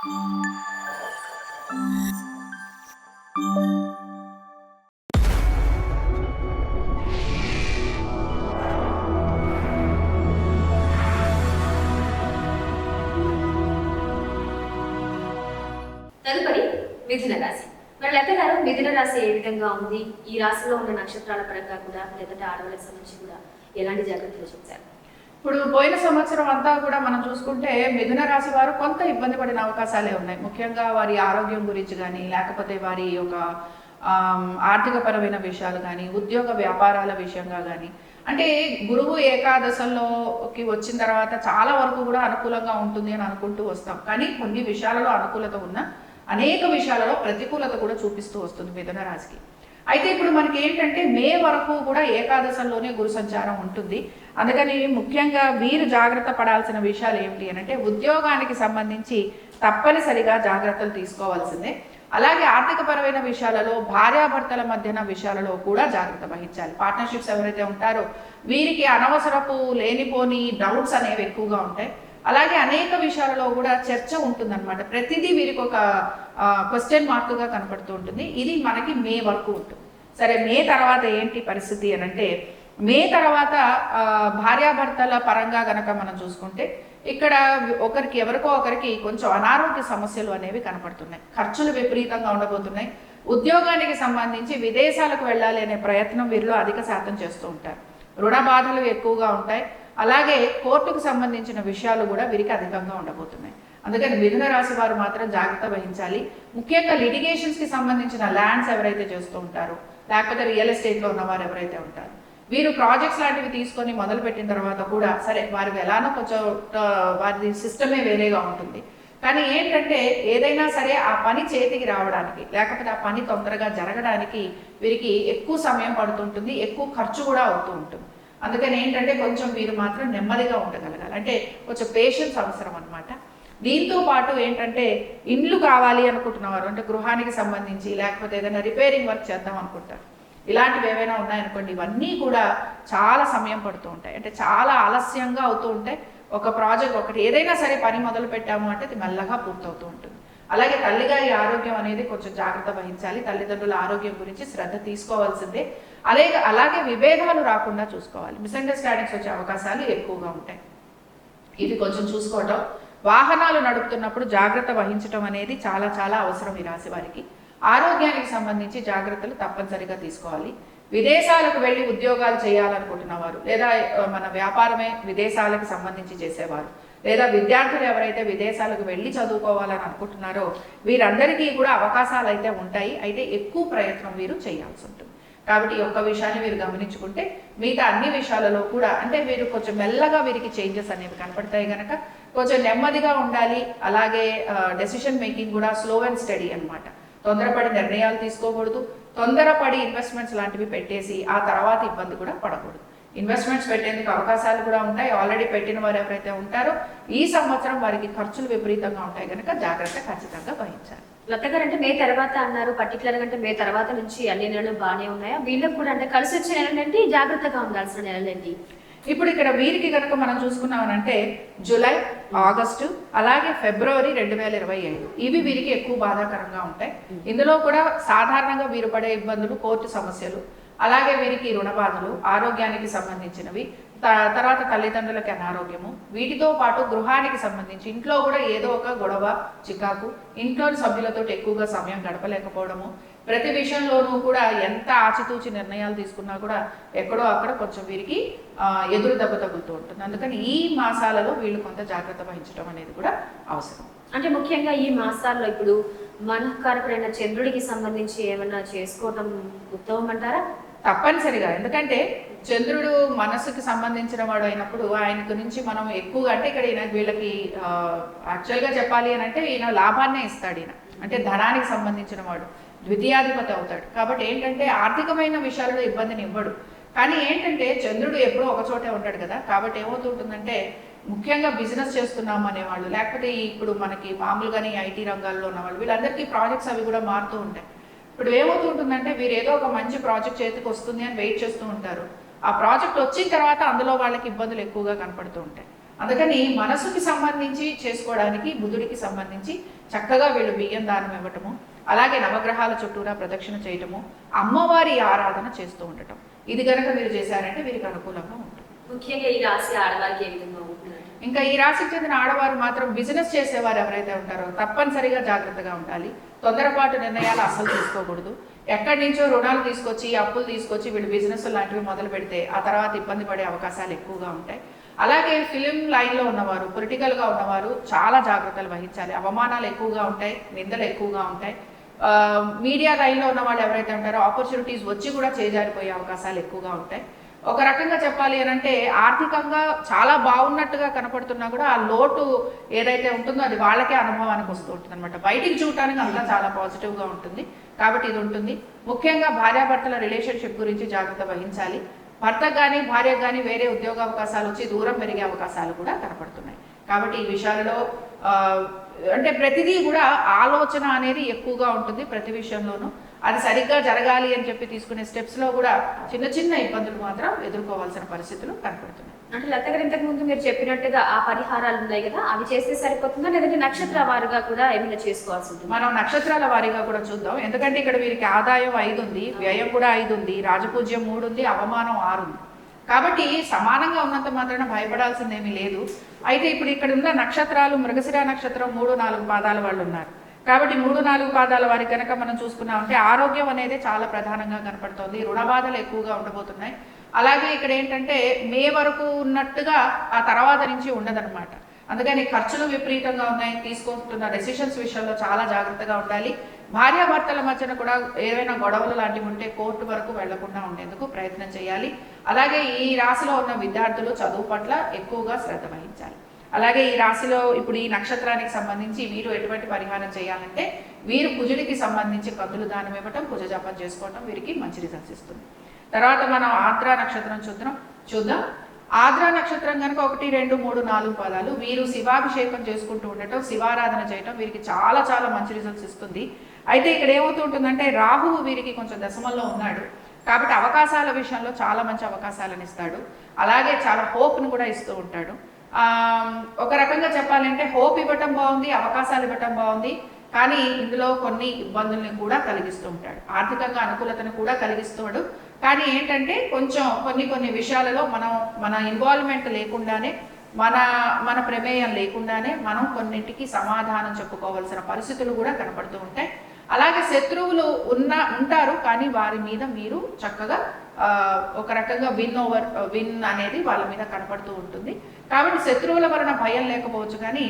తదుపరి మిథున రాశి. మరి లెక్క గారు మిథున రాశి ఏ విధంగా ఉంది? ఈ రాశిలో ఉన్న నక్షత్రాల పరంగా కూడా లేదంటే ఆడవాళ్ళకి సంబంధించి కూడా ఎలాంటి జాగ్రత్తలు చెప్తారు ఇప్పుడు పోయిన సంవత్సరం అంతా కూడా మనం చూసుకుంటే మిథున రాశి వారు కొంత ఇబ్బంది పడిన అవకాశాలే ఉన్నాయి. ముఖ్యంగా వారి ఆరోగ్యం గురించి కానీ లేకపోతే వారి యొక్క ఆర్థికపరమైన విషయాలు కానీ ఉద్యోగ వ్యాపారాల విషయంగా కానీ అంటే గురువు ఏకాదశంలోకి వచ్చిన తర్వాత చాలా వరకు కూడా అనుకూలంగా ఉంటుంది అని అనుకుంటూ వస్తాం. కానీ కొన్ని విషయాలలో అనుకూలత ఉన్న అనేక విషయాలలో ప్రతికూలత కూడా చూపిస్తూ వస్తుంది మిథున రాశికి. అయితే ఇప్పుడు మనకి ఏంటంటే మే వరకు కూడా ఏకాదశంలోనే గురు సంచారం ఉంటుంది. అందుకని ముఖ్యంగా వీరు జాగ్రత్త పడాల్సిన విషయాలు ఏమిటి అని అంటే ఉద్యోగానికి సంబంధించి తప్పనిసరిగా జాగ్రత్తలు తీసుకోవాల్సిందే. అలాగే ఆర్థికపరమైన విషయాలలో భార్యాభర్తల మధ్యన విషయాలలో కూడా జాగ్రత్త వహించాలి. పార్ట్నర్షిప్స్ ఎవరైతే ఉంటారో వీరికి అనవసరపు లేనిపోని డౌట్స్ అనేవి ఎక్కువగా ఉంటాయి. అలాగే అనేక విషయాలలో కూడా చర్చ ఉంటుందన్నమాట. ప్రతిదీ వీరికి ఒక క్వశ్చన్ మార్క్గా కనపడుతూ ఉంటుంది. ఇది మనకి మే వరకు ఉంటుంది. సరే మే తర్వాత ఏంటి పరిస్థితి అని అంటే మే తర్వాత భార్యాభర్తల పరంగా గనక మనం చూసుకుంటే ఇక్కడ ఒకరికి ఎవరికో ఒకరికి కొంచెం అనారోగ్య సమస్యలు అనేవి కనపడుతున్నాయి. ఖర్చులు విపరీతంగా ఉండబోతున్నాయి. ఉద్యోగానికి సంబంధించి విదేశాలకు వెళ్ళాలి అనే ప్రయత్నం వీరిలో అధిక శాతం చేస్తూ ఉంటారు. రుణ బాధలు ఎక్కువగా ఉంటాయి. అలాగే కోర్టుకు సంబంధించిన విషయాలు కూడా వీరికి అధికంగా ఉండబోతున్నాయి. అందుకని మిథున రాశి వారు మాత్రం జాగ్రత్త వహించాలి. ముఖ్యంగా లిటిగేషన్స్కి సంబంధించిన ల్యాండ్స్ ఎవరైతే చేస్తూ ఉంటారో లేకపోతే రియల్ ఎస్టేట్లో ఉన్నవారు ఎవరైతే ఉంటారో వీరు ప్రాజెక్ట్స్ లాంటివి తీసుకొని మొదలు పెట్టిన తర్వాత కూడా సరే వారికి ఎలానో కొంచెం వారి సిస్టమే వేరేగా ఉంటుంది. కానీ ఏంటంటే ఏదైనా సరే ఆ పని చేతికి రావడానికి లేకపోతే ఆ పని తొందరగా జరగడానికి వీరికి ఎక్కువ సమయం పడుతుంటుంది ఎక్కువ ఖర్చు కూడా అవుతూ ఉంటుంది. అందుకని ఏంటంటే కొంచెం మీరు మాత్రం నెమ్మదిగా ఉండగలగాలి. అంటే కొంచెం పేషెన్స్ అవసరం అనమాట దీంతో పాటు ఏంటంటే ఇండ్లు కావాలి అనుకుంటున్నవారు అంటే గృహానికి సంబంధించి లేకపోతే ఏదైనా రిపేరింగ్ వర్క్ చేద్దాం అనుకుంటారు. ఇలాంటివి ఏవైనా ఉన్నాయనుకోండి ఇవన్నీ కూడా చాలా సమయం పడుతూ ఉంటాయి. అంటే చాలా ఆలస్యంగా అవుతూ ఉంటాయి. ఒక ప్రాజెక్ట్ ఒకటి ఏదైనా సరే పని మొదలు పెట్టాము అంటే అది మెల్లగా పూర్తవుతూ ఉంటుంది. అలాగే తల్లిగారి ఆరోగ్యం అనేది కొంచెం జాగ్రత్త వహించాలి. తల్లిదండ్రుల ఆరోగ్యం గురించి శ్రద్ధ తీసుకోవాల్సిందే. అలాగే అలాగే విభేదాలు రాకుండా చూసుకోవాలి. మిస్అండర్స్టాండింగ్స్ వచ్చే అవకాశాలు ఎక్కువగా ఉంటాయి. ఇది కొంచెం చూసుకోవటం. వాహనాలు నడుపుతున్నప్పుడు జాగ్రత్త వహించటం అనేది చాలా చాలా అవసరం ఈ రాశి వారికి. ఆరోగ్యానికి సంబంధించి జాగ్రత్తలు తప్పనిసరిగా తీసుకోవాలి. విదేశాలకు వెళ్ళి ఉద్యోగాలు చేయాలనుకుంటున్న వారు లేదా మన వ్యాపారమే విదేశాలకు సంబంధించి చేసేవారు. లేదా విద్యార్థులు ఎవరైతే విదేశాలకు వెళ్ళి చదువుకోవాలని అనుకుంటున్నారో వీరందరికీ కూడా అవకాశాలు అయితే ఉంటాయి. అయితే ఎక్కువ ప్రయత్నం వీరు చేయాల్సి ఉంటుంది. కాబట్టి ఈ ఒక్క విషయాన్ని మీరు గమనించుకుంటే మిగతా అన్ని విషయాలలో కూడా అంటే వీరు కొంచెం మెల్లగా వీరికి చేంజెస్ అనేవి కనపడతాయి కనుక కొంచెం నెమ్మదిగా ఉండాలి. అలాగే డెసిషన్ మేకింగ్ కూడా స్లో అండ్ స్టడీ అనమాట తొందరపడి నిర్ణయాలు తీసుకోకూడదు. తొందరపడి ఇన్వెస్ట్మెంట్స్ లాంటివి పెట్టేసి ఆ తర్వాత ఇబ్బంది కూడా పడకూడదు. ఇన్వెస్ట్మెంట్స్ పెట్టేందుకు అవకాశాలు కూడా ఉంటాయి. ఆల్రెడీ పెట్టిన వారు ఎవరైతే ఉంటారో ఈ సంవత్సరం వారికి ఖర్చులు విపరీతంగా ఉంటాయి. కనుక జాగ్రత్త ఖచ్చితంగా వహించాలి. లత గారు అంటే మే తర్వాత అన్నారు. పర్టికులర్ అంటే మే తర్వాత నుంచి అన్ని నెలలు బాగానే ఉన్నాయా? వీళ్ళకి కూడా అంటే కలిసి వచ్చే నెలలేంటి? జాగ్రత్తగా ఉండాల్సిన నెలలేంటి? ఇప్పుడు ఇక్కడ వీరికి కనుక మనం చూసుకున్నామనంటే జూలై ఆగస్టు అలాగే ఫిబ్రవరి రెండు వేల ఇరవై ఐదు. ఇవి వీరికి ఎక్కువ బాధాకరంగా ఉంటాయి. ఇందులో కూడా సాధారణంగా వీరు పడే ఇబ్బందులు కోర్టు సమస్యలు అలాగే వీరికి రుణ బాధలు ఆరోగ్యానికి సంబంధించినవి త- తర్వాత తల్లిదండ్రులకి అనారోగ్యము వీటితో పాటు గృహానికి సంబంధించి ఇంట్లో కూడా ఏదో ఒక గొడవ చికాకు ఇంట్లోని సభ్యులతో ఎక్కువగా సమయం గడపలేకపోవడము ప్రతి విషయంలోనూ కూడా ఎంత ఆచితూచి నిర్ణయాలు తీసుకున్నా కూడా ఎక్కడో అక్కడ కొంచెం వీరికి ఎదురు దెబ్బ తగులుతూ ఉంటుంది. అందుకని ఈ మాసాలలో వీళ్ళు కొంత జాగ్రత్త వహించడం అనేది కూడా అవసరం. అంటే ముఖ్యంగా ఈ మాసాల్లో ఇప్పుడు మనకారకుడైన చంద్రుడికి సంబంధించి ఏమైనా చేసుకోవటం ఉత్తమం అంటారా? తప్పనిసరిగా. ఎందుకంటే చంద్రుడు మనసుకు సంబంధించిన వాడు అయినప్పుడు ఆయన గురించి మనం ఎక్కువగా అంటే ఇక్కడ ఈయన వీళ్ళకి యాక్చువల్గా చెప్పాలి అని అంటే ఈయన లాభాన్నే ఇస్తాడు ఈయన. అంటే ధనానికి సంబంధించిన వాడు ద్వితీయాధిపతి అవుతాడు. కాబట్టి ఏంటంటే ఆర్థికమైన విషయాల్లో ఇబ్బందిని ఇవ్వడు. కానీ ఏంటంటే చంద్రుడు ఎప్పుడూ ఒక చోటే ఉంటాడు కదా. కాబట్టి ఏమవుతుంటుందంటే ముఖ్యంగా బిజినెస్ చేస్తున్నాం అనేవాళ్ళు లేకపోతే ఇప్పుడు మనకి మామూలుగానే ఐటీ రంగాల్లో ఉన్న వాళ్ళు వీళ్ళందరికీ ప్రాజెక్ట్స్ అవి కూడా మారుతూ ఉంటాయి. ఇప్పుడు ఏమవుతుంటుందంటే వీరు ఏదో ఒక మంచి ప్రాజెక్ట్ చేతికి వస్తుంది అని వెయిట్ చేస్తూ ఉంటారు. ఆ ప్రాజెక్ట్ వచ్చిన తర్వాత అందులో వాళ్ళకి ఇబ్బందులు ఎక్కువగా కనపడుతూ ఉంటాయి. అందుకని మనసుకి సంబంధించి చేసుకోవడానికి బుధుడికి సంబంధించి చక్కగా వీళ్ళు బియ్యం దానం ఇవ్వటము అలాగే నవగ్రహాల చుట్టూరా ప్రదక్షిణ చేయటము అమ్మవారి ఆరాధన చేస్తూ ఉండటం. ఇది కనుక మీరు చేశారంటే వీరికి అనుకూలంగా ఉంటుంది. ముఖ్యంగా ఈ రాశి ఆడవారికి ఏ విధంగా ఉంటుంది? ఇంకా ఈ రాశికి చెందిన ఆడవారు మాత్రం బిజినెస్ చేసేవారు ఎవరైతే ఉంటారో తప్పనిసరిగా జాగ్రత్తగా ఉండాలి. తొందరపాటు నిర్ణయాలు అస్సలు తీసుకోకూడదు. ఎక్కడి నుంచో రుణాలు తీసుకొచ్చి అప్పులు తీసుకొచ్చి వీళ్ళు బిజినెస్ లాంటివి మొదలు పెడితే ఆ తర్వాత ఇబ్బంది పడే అవకాశాలు ఎక్కువగా ఉంటాయి. అలాగే ఫిలిం లైన్లో ఉన్నవారు పొలిటికల్గా ఉన్నవారు చాలా జాగ్రత్తలు వహించాలి. అవమానాలు ఎక్కువగా ఉంటాయి నిందలు ఎక్కువగా ఉంటాయి. మీడియా లైన్లో ఉన్న వాళ్ళు ఎవరైతే ఉంటారో ఆపర్చునిటీస్ వచ్చి కూడా చేజారిపోయే అవకాశాలు ఎక్కువగా ఉంటాయి. ఒక రకంగా చెప్పాలి అని అంటే ఆర్థికంగా చాలా బాగున్నట్టుగా కనపడుతున్నా కూడా ఆ లోటు ఏదైతే ఉంటుందో అది వాళ్ళకే అనుభవానికి వస్తూ ఉంటుంది అనమాట బయటికి చూడటానికి అంతా చాలా పాజిటివ్గా ఉంటుంది. కాబట్టి ఇది ఉంటుంది. ముఖ్యంగా భార్యాభర్తల రిలేషన్షిప్ గురించి జాగ్రత్త వహించాలి. భర్తకు కానీ భార్యకు కానీ వేరే ఉద్యోగ అవకాశాలు వచ్చి దూరం పెరిగే అవకాశాలు కూడా కనపడుతున్నాయి. కాబట్టి ఈ విషయాలలో అంటే ప్రతిదీ కూడా ఆలోచన అనేది ఎక్కువగా ఉంటుంది ప్రతి విషయంలోనూ. అది సరిగ్గా జరగాలి అని చెప్పి తీసుకునే స్టెప్స్లో కూడా చిన్న చిన్న ఇబ్బందులు మాత్రం ఎదుర్కోవాల్సిన పరిస్థితులు కనపడుతున్నాయి. అంటే లత గారు ఇంతకు ముందు మీరు చెప్పినట్టుగా ఆ పరిహారాలు ఉన్నాయి కదా అవి చేస్తే సరిపోతుందా? లేదంటే నక్షత్ర వారుగా కూడా ఏమైనా చేసుకోవాల్సి ఉంటుంది? మనం నక్షత్రాల వారీగా కూడా చూద్దాం. ఎందుకంటే ఇక్కడ వీరికి ఆదాయం ఐదు ఉంది వ్యయం కూడా ఐదు ఉంది రాజపూజ్యం మూడు ఉంది అవమానం ఆరు ఉంది. కాబట్టి సమానంగా ఉన్నంత మాత్రాన భయపడాల్సింది ఏమీ లేదు. అయితే ఇప్పుడు ఇక్కడ ఉన్న నక్షత్రాలు మృగశిర నక్షత్రం మూడు నాలుగు పాదాల వాళ్ళు ఉన్నారు. కాబట్టి మూడు నాలుగు పాదాల వారి కనుక మనం చూసుకున్నామంటే ఆరోగ్యం అనేది చాలా ప్రధానంగా కనపడుతోంది. రుణబాధలు ఎక్కువగా ఉండబోతున్నాయి. అలాగే ఇక్కడ ఏంటంటే మే వరకు ఉన్నట్టుగా ఆ తర్వాత నుంచి ఉండదన్నమాట. అందుకని ఖర్చులు విపరీతంగా ఉన్నాయి. తీసుకుంటున్న డెసిషన్స్ విషయంలో చాలా జాగ్రత్తగా ఉండాలి. భార్యాభర్తల మధ్యన కూడా ఏవైనా గొడవలు లాంటివి ఉంటే కోర్టు వరకు వెళ్ళకుండా ఉండేందుకు ప్రయత్నం చేయాలి. అలాగే ఈ రాశిలో ఉన్న విద్యార్థులు చదువు పట్ల ఎక్కువగా శ్రద్ధ వహించాలి. అలాగే ఈ రాశిలో ఇప్పుడు ఈ నక్షత్రానికి సంబంధించి వీరు ఎటువంటి పరిహారం చేయాలంటే వీరు కుజుడికి సంబంధించి కందులు దానం ఇవ్వటం కుజ జపం చేసుకోవటం వీరికి మంచి రిజల్ట్స్ ఇస్తుంది. తర్వాత మనం ఆద్ర నక్షత్రం చూద్దాం. చూద్దాం. ఆద్ర నక్షత్రం కనుక ఒకటి రెండు మూడు నాలుగు పదాలు వీరు శివాభిషేకం చేసుకుంటూ ఉండటం శివారాధన చేయటం వీరికి చాలా చాలా మంచి రిజల్ట్స్ ఇస్తుంది. అయితే ఇక్కడ ఏమవుతూ ఉంటుందంటే రాహువు వీరికి కొంచెం దశమంలో ఉన్నాడు. కాబట్టి అవకాశాల విషయంలో చాలా మంచి అవకాశాలను ఇస్తాడు. అలాగే చాలా హోప్ను కూడా ఇస్తూ ఉంటాడు. ఒక రకంగా చెప్పాలంటే హోప్ ఇవ్వటం బాగుంది అవకాశాలు ఇవ్వటం బాగుంది. కానీ ఇందులో కొన్ని ఇబ్బందుల్ని కూడా కలిగిస్తూ ఉంటాడు. ఆర్థికంగా అనుకూలతను కూడా కలిగిస్తాడు. కానీ ఏంటంటే కొంచెం కొన్ని కొన్ని విషయాలలో మనం మన ఇన్వాల్వ్మెంట్ లేకుండానే మన మన ప్రమేయం లేకుండానే మనం కొన్నింటికి సమాధానం చెప్పుకోవాల్సిన పరిస్థితులు కూడా కనపడుతూ ఉంటాయి. అలాగే శత్రువులు ఉన్న ఉంటారు కానీ వారి మీద మీరు చక్కగా ఒక రకంగా విన్ ఓవర్ విన్ అనేది వాళ్ళ మీద కనపడుతూ ఉంటుంది. కాబట్టి శత్రువుల వలన భయం లేకపోవచ్చు కానీ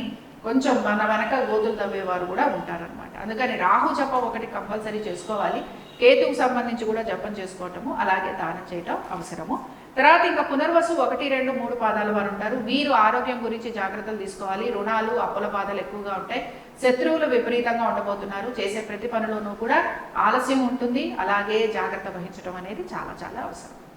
కొంచెం మన వెనక గోతులు తవ్వేవారు కూడా ఉంటారనమాట అందుకని రాహు జపం ఒకటి కంపల్సరీ చేసుకోవాలి. కేతుకు సంబంధించి కూడా జపం చేసుకోవటము అలాగే దానం చేయటం అవసరము. తర్వాత ఇంకా పునర్వసు ఒకటి రెండు మూడు పాదాల వారు ఉంటారు. వీరు ఆరోగ్యం గురించి జాగ్రత్తలు తీసుకోవాలి. రుణాలు అప్పుల బాధలు ఎక్కువగా ఉంటాయి. శత్రువులు విపరీతంగా ఉండబోతున్నారు. చేసే ప్రతి పనిలోనూ కూడా ఆలస్యం ఉంటుంది. అలాగే జాగ్రత్త వహించడం అనేది చాలా చాలా అవసరం.